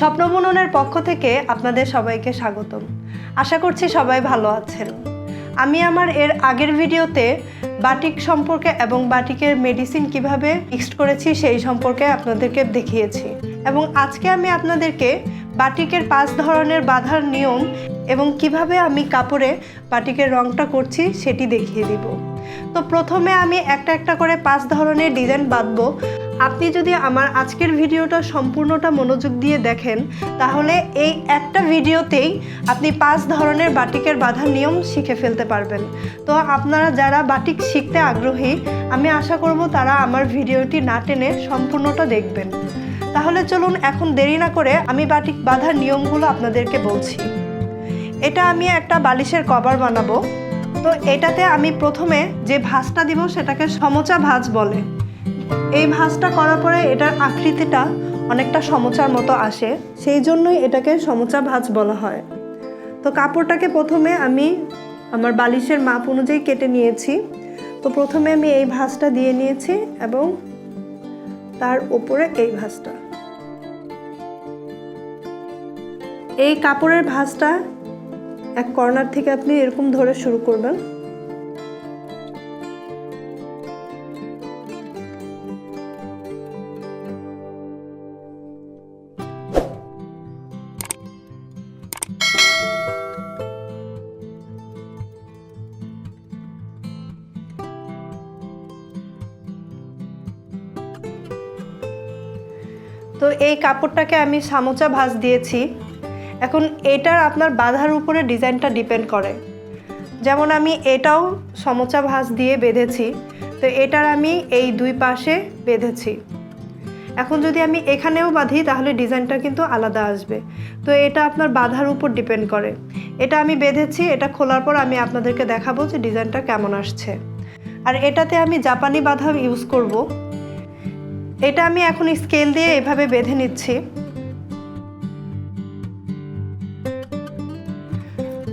স্বপ্নবুননের পক্ষ থেকে আপনাদের সবাইকে স্বাগতম। আশা করছি সবাই ভালো আছেন। আমি আমার এর আগের ভিডিওতে বাটিক সম্পর্কে এবং বাটিকের মেডিসিন কীভাবে মিক্সড করেছি সেই সম্পর্কে আপনাদেরকে দেখিয়েছি এবং আজকে আমি আপনাদেরকে বাটিকের পাঁচ ধরনের বাঁধার নিয়ম এবং কীভাবে আমি কাপড়ে বাটিকের রংটা করছি সেটি দেখিয়ে দিব। তো প্রথমে আমি একটা একটা করে পাঁচ ধরনের ডিজাইন বাঁধবো। আপনি যদি আমার আজকের ভিডিওটা সম্পূর্ণটা মনোযোগ দিয়ে দেখেন, তাহলে এই একটা ভিডিওতেই আপনি পাঁচ ধরনের বাটিকের বাঁধার নিয়ম শিখে ফেলতে পারবেন। তো আপনারা যারা বাটিক শিখতে আগ্রহী, আমি আশা করব তারা আমার ভিডিওটি না টেনে সম্পূর্ণটা দেখবেন। তাহলে চলুন এখন দেরি না করে আমি বাটিক বাঁধার নিয়মগুলো আপনাদেরকে বলছি। এটা আমি একটা বালিশের কভার বানাবো। তো এটাতে আমি প্রথমে যে ভাঁজটা দিব সেটাকে সমচা ভাঁজ বলে। এই ভাঁজটা করার পরে এটার আকৃতিটা অনেকটা সমচার মতো আসে, সেই জন্যই এটাকে সমচা ভাঁজ বলা হয়। তো কাপড়টাকে প্রথমে আমি আমার বালিশের মাপ অনুযায়ী কেটে নিয়েছি। তো প্রথমে আমি এই ভাঁজটা দিয়ে নিয়েছি এবং তার ওপরে এই ভাঁজটা। এই কাপড়ের ভাঁজটা এক কর্নার থেকে আপনি এরকম ধরে শুরু করবেন। তো এই কাপড়টাকে আমি সামোচা ভাঁজ দিয়েছি। এখন এটার আপনার বাঁধার উপরে ডিজাইনটা ডিপেন্ড করে। যেমন আমি এটাও সমোচা ভাঁজ দিয়ে বেঁধেছি, তো এটার আমি এই দুই পাশে বেঁধেছি। এখন যদি আমি এখানেও বাঁধি, তাহলে ডিজাইনটা কিন্তু আলাদা আসবে। তো এটা আপনার বাঁধার উপর ডিপেন্ড করে। এটা আমি বেঁধেছি, এটা খোলার পর আমি আপনাদেরকে দেখাবো যে ডিজাইনটা কেমন আসছে। আর এটাতে আমি জাপানি বাঁধা ইউজ করব। এটা আমি এখন স্কেল দিয়ে এভাবে বেঁধে নিচ্ছি।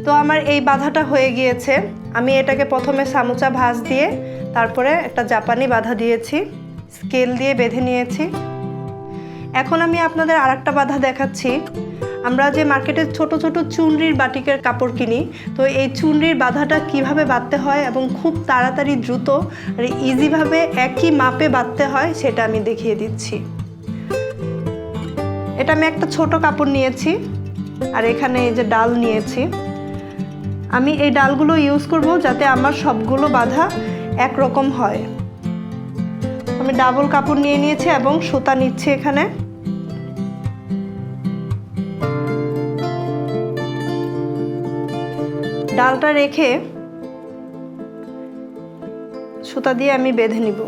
তো আমার এই বাধাটা হয়ে গিয়েছে। আমি এটাকে প্রথমে সামুচা ভাঁজ দিয়ে তারপরে একটা জাপানি বাধা দিয়েছি। স্কেল দিয়ে বেঁধে নিয়েছি। এখন আমি আপনাদের আর একটা বাধা দেখাচ্ছি। আমরা যে মার্কেটে ছোট ছোট চুনরির বাটিকের কাপড় কিনি, তো এই চুনরির বাধাটা কীভাবে বাঁধতে হয় এবং খুব তাড়াতাড়ি দ্রুত আর ইজিভাবে একই মাপে বাঁধতে হয় সেটা আমি দেখিয়ে দিচ্ছি। এটা আমি একটা ছোট কাপড় নিয়েছি আর এখানে এই যে ডাল নিয়েছি। আমি এই ডালগুলো ইউজ করব যাতে আমার সবগুলো বাধা একরকম হয়। আমি ডাবল কাপড় নিয়ে নিয়েছি এবং সুতা নিচ্ছি এখানে। ডালটা রেখে সুতা দিয়ে আমি বেঁধে নিব।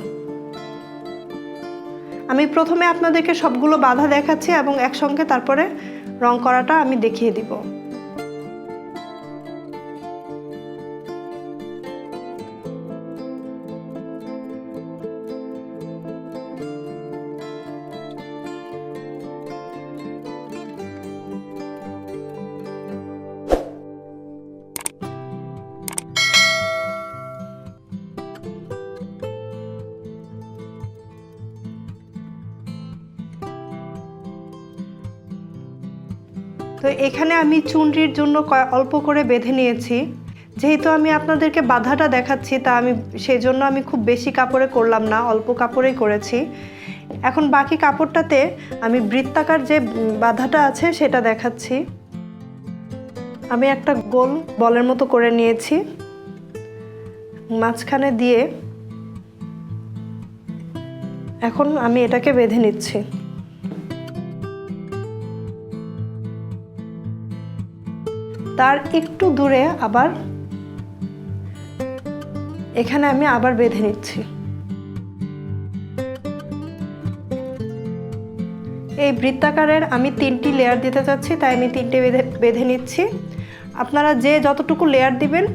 আমি প্রথমে আপনাদেরকে সবগুলো বাধা দেখাচ্ছি এবং একসঙ্গে তারপরে রং করাটা আমি দেখিয়ে দিব। তো এখানে আমি চুনরির জন্য অল্প করে বেঁধে নিয়েছি। যেহেতু আমি আপনাদেরকে বাধাটা দেখাচ্ছি, তা আমি সেই জন্য আমি খুব বেশি কাপড়ে করলাম না, অল্প কাপড়েই করেছি। এখন বাকি কাপড়টাতে আমি বৃত্তাকার যে বাধাটা আছে, সেটা দেখাচ্ছি। আমি একটা গোল বলের মতো করে নিয়েছি। মাঝখানে দিয়ে এখন আমি এটাকে বেঁধে নিচ্ছি। তার একটু দূরে আবার এখানে আমি আবার বেঁধে নিচ্ছি। এই বৃত্তাকারের আমি তিনটি লেয়ার দিতে চাচ্ছি, তাই আমি তিনটে বেঁধে বেঁধে নিচ্ছি। আপনারা যে যতটুকু লেয়ার দিবেন,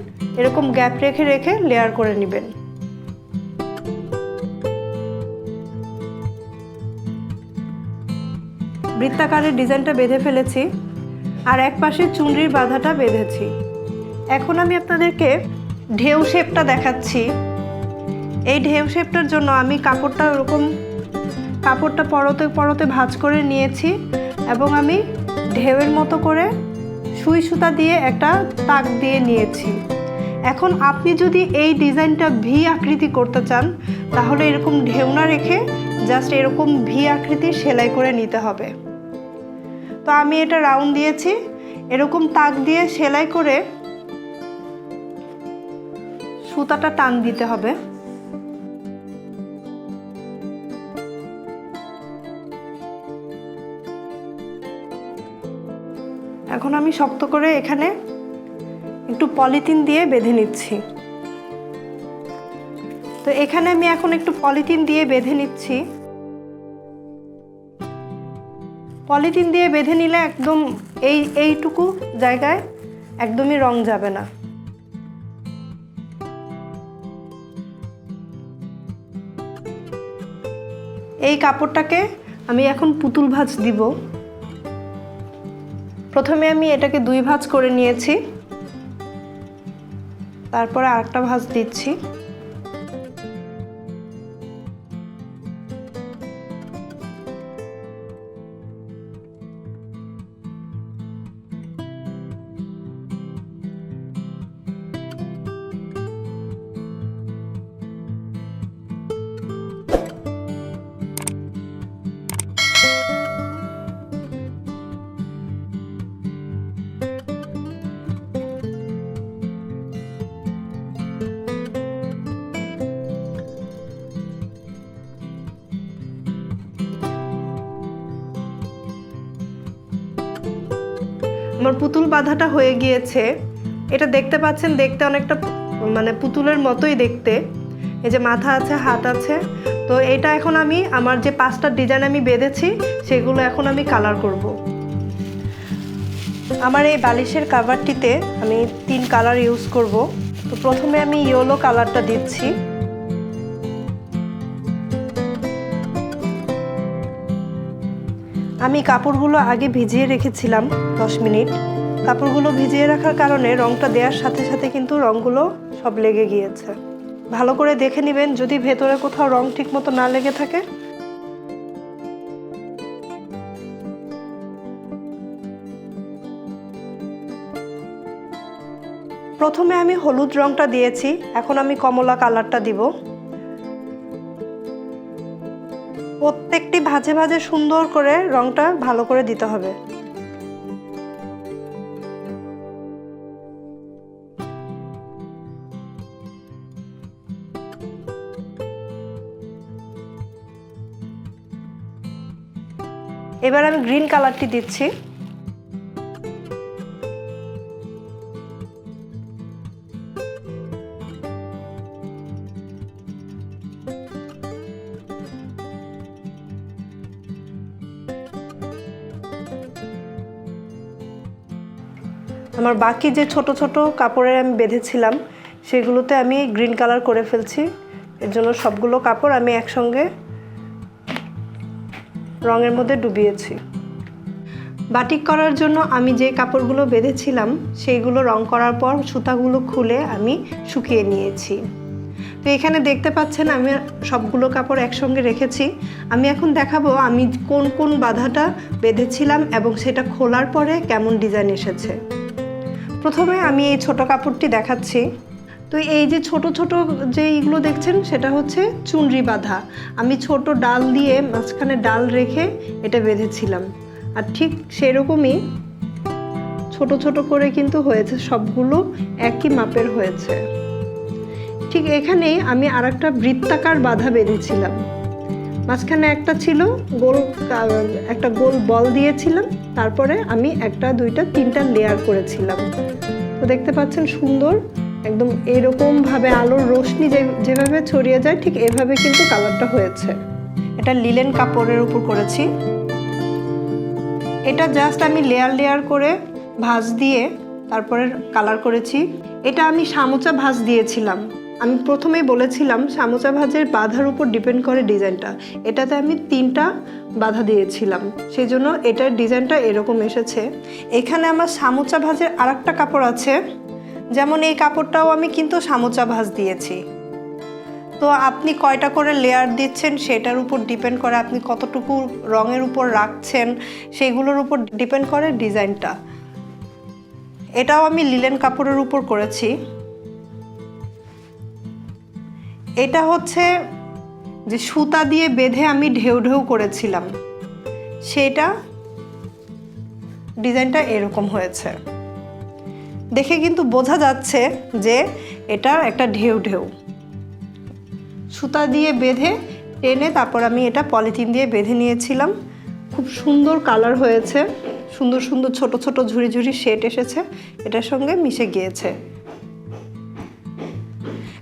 এরকম গ্যাপ রেখে রেখে লেয়ার করে নেবেন। বৃত্তাকারের ডিজাইনটা বেঁধে ফেলেছি। আর এক পাশে চুনরির বাধাটা বেঁধেছি। এখন আমি আপনাদেরকে ঢেউ শেপটা দেখাচ্ছি। এই ঢেউ শেপটার জন্য আমি কাপড়টা ওরকম কাপড়টা পরতে পরতে ভাঁজ করে নিয়েছি এবং আমি ঢেউয়ের মতো করে সুই সুতা দিয়ে একটা তাক দিয়ে নিয়েছি। এখন আপনি যদি এই ডিজাইনটা ভি আকৃতি করতে চান, তাহলে এরকম ঢেউ না রেখে জাস্ট এরকম ভি আকৃতি সেলাই করে নিতে হবে। তো আমি এটা রাউন্ড দিয়েছি। এরকম তাক দিয়ে সেলাই করে সুতাটা টান দিতে হবে। এখন আমি শক্ত করে এখানে একটু পলিথিন দিয়ে বেঁধে নিচ্ছি। তো এখানে আমি এখন একটু পলিথিন দিয়ে বেঁধে নিচ্ছি। পলিথিন দিয়ে বেঁধে নিলে একদম এই, এইটুকু জায়গায় একদমই রং যাবে না। এই কাপড়টাকে আমি এখন পুতুল ভাজ দিব। প্রথমে আমি এটাকে দুই ভাজ করে নিয়েছি। তারপরে আরেকটা ভাঁজ দিচ্ছি। আমার পুতুল বাঁধাটা হয়ে গিয়েছে। এটা দেখতে পাচ্ছেন, দেখতে অনেকটা মানে পুতুলের মতোই দেখতে। এই যে মাথা আছে, হাত আছে। তো এটা এখন আমি, আমার যে পাঁচটা ডিজাইন আমি বেঁধেছি, সেগুলো এখন আমি কালার করব। আমার এই বালিশের কাভারটিতে আমি তিন কালার ইউজ করব। তো প্রথমে আমি ইয়েলো কালারটা দিচ্ছি। আমি কাপড়গুলো আগে ভিজিয়ে রেখেছিলাম দশ মিনিট। কাপড়গুলো ভিজিয়ে রাখার কারণে রংটা দেওয়ার সাথে সাথে কিন্তু রংগুলো সব লেগে গিয়েছে। ভালো করে দেখে নেবেন যদি ভেতরে কোথাও রং ঠিক মতো না লেগে থাকে। প্রথমে আমি হলুদ রংটা দিয়েছি, এখন আমি কমলা কালারটা দিব। প্রত্যেকটি ভাজে ভাজে সুন্দর করে রংটা ভালো করে দিতে হবে। এবার আমি গ্রিন কালারটি দিচ্ছি। আমার বাকি যে ছোট ছোট কাপড়ের আমি বেঁধেছিলাম, সেগুলোতে আমি গ্রিন কালার করে ফেলছি। এর জন্য সবগুলো কাপড় আমি একসঙ্গে রঙের মধ্যে ডুবিয়েছি। বাটিক করার জন্য আমি যে কাপড়গুলো বেঁধেছিলাম, সেইগুলো রং করার পর সুতাগুলো খুলে আমি শুকিয়ে নিয়েছি। তো এখানে দেখতে পাচ্ছেন আমি সবগুলো কাপড় একসঙ্গে রেখেছি। আমি এখন দেখাবো আমি কোন কোন বাধাটা বেঁধেছিলাম এবং সেটা খোলার পরে কেমন ডিজাইন এসেছে। প্রথমে আমি এই ছোট কাপড়টি দেখাচ্ছি। তো এই যে ছোট ছোট যে এইগুলো দেখছেন, সেটা হচ্ছে চুনরি বাঁধা। আমি ছোট ডাল দিয়ে মাঝখানে ডাল রেখে এটা বেঁধেছিলাম। আর ঠিক সেরকমই ছোট ছোট করে কিন্তু হয়েছে, সবগুলো একই মাপের হয়েছে। ঠিক এখানেই আমি আর একটা বৃত্তাকার বাধা বেঁধেছিলাম। মাঝখানে একটা ছিল গোল, একটা গোল বল দিয়েছিলাম, তারপরে আমি একটা, দুইটা, তিনটা লেয়ার করেছিলাম। তো দেখতে পাচ্ছেন সুন্দর, একদম এরকমভাবে আলোর রোশনি যে, যেভাবে ছড়িয়ে যায়, ঠিক এভাবে কিন্তু কালারটা হয়েছে। এটা লিলেন কাপড়ের উপর করেছি। এটা জাস্ট আমি লেয়ার লেয়ার করে ভাঁজ দিয়ে তারপরে কালার করেছি। এটা আমি সামোচা ভাঁজ দিয়েছিলাম। আমি প্রথমেই বলেছিলাম সামোচা ভাঁজের বাধার উপর ডিপেন্ড করে ডিজাইনটা। এটাতে আমি তিনটা বাধা দিয়েছিলাম সেই জন্য এটার ডিজাইনটা এরকম এসেছে। এখানে আমার সামোচা ভাঁজের আর কাপড় আছে, যেমন এই কাপড়টাও আমি কিন্তু সামোচা ভাজ দিয়েছি। তো আপনি কয়টা করে লেয়ার দিচ্ছেন, সেটার উপর ডিপেন্ড করে আপনি কতটুকু রঙের উপর রাখছেন, সেগুলোর উপর ডিপেন্ড করে ডিজাইনটা। এটাও আমি লিলেন কাপড়ের উপর করেছি। এটা হচ্ছে যে সুতা দিয়ে বেঁধে আমি ঢেউ ঢেউ করেছিলাম। সেটা ডিজাইনটা এরকম হয়েছে। দেখে কিন্তু বোঝা যাচ্ছে যে এটা একটা ঢেউ ঢেউ। সুতা দিয়ে বেঁধে টেনে তারপর আমি এটা পলিথিন দিয়ে বেঁধে নিয়েছিলাম। খুব সুন্দর কালার হয়েছে। সুন্দর সুন্দর ছোট ছোট ঝুড়ি ঝুড়ি শেড এসেছে। এটার সঙ্গে মিশে গিয়েছে।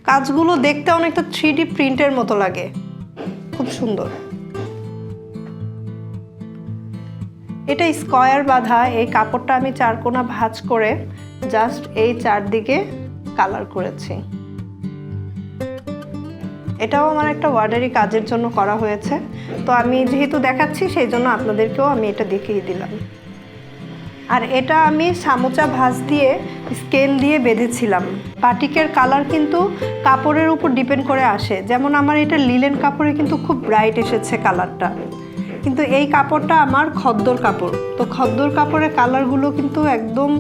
কাজগুলো দেখতে অনেকটা থ্রি ডি প্রিন্টের মতো লাগে। খুব সুন্দর। এটা স্কয়ার বাঁধা, এই কাপড়টা আমি চারকোনা ভাঁজ করে জাস্ট এই চারদিকে কালার করেছি। এটাও আমার একটা ওয়ার্ডারি কাজের জন্য করা হয়েছে। তো আমি যেহেতু দেখাচ্ছি, সেই জন্য আপনাদেরকেও আমি এটা দেখিয়ে দিলাম। আর এটা আমি সামোচা ভাঁজ দিয়ে স্কেল দিয়ে বেঁধেছিলাম। বাটিকের কালার কিন্তু কাপড়ের উপর ডিপেন্ড করে আসে। যেমন আমার এটা লিলেন কাপড়ে কিন্তু খুব ব্রাইট এসেছে কালারটা কিন্তু এই কাপড়টা আমার খদ্দর কাপড়। তো খদ্দর কাপড়ের কালারগুলো কিন্তু একদম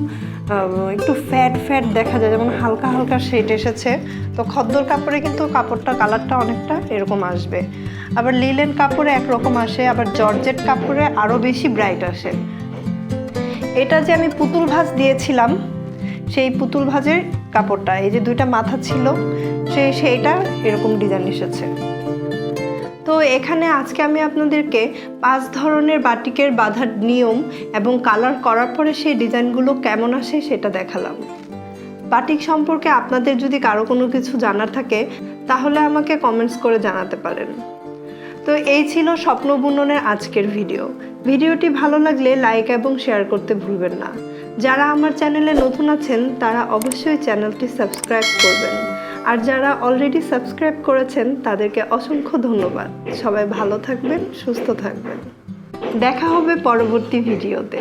একটু ফ্যাট ফ্যাট দেখা যায়। যেমন হালকা হালকা শেড এসেছে। তো খদ্দর কাপড়ে কিন্তু কাপড়টা কালারটা অনেকটা এরকম আসবে। আবার লিলেন কাপড়ে একরকম আসে। আবার জর্জেট কাপড়ে আরও বেশি ব্রাইট আসে। এটা যে আমি পুতুল ভাঁজ দিয়েছিলাম, সেই পুতুল ভাঁজের কাপড়টা, এই যে দুইটা মাথা ছিল সেই সেইটা এরকম ডিজাইন এসেছে। তো এখানে আজকে আমি আপনাদেরকে পাঁচ ধরনের বাটিকের বাঁধার নিয়ম এবং কালার করার পরে সেই ডিজাইনগুলো কেমন আসে সেটা দেখালাম। বাটিক সম্পর্কে আপনাদের যদি কারও কোনো কিছু জানার থাকে, তাহলে আমাকে কমেন্টস করে জানাতে পারেন। তো এই ছিল স্বপ্ন বুননের আজকের ভিডিও। ভিডিওটি ভালো লাগলে লাইক এবং শেয়ার করতে ভুলবেন না। যারা আমার চ্যানেলে নতুন আছেন, তারা অবশ্যই চ্যানেলটি সাবস্ক্রাইব করবেন। আর যারা অলরেডি সাবস্ক্রাইব করেছেন, তাদেরকে অসংখ্য ধন্যবাদ। সবাই ভালো থাকবেন, সুস্থ থাকবেন। দেখা হবে পরবর্তী ভিডিওতে।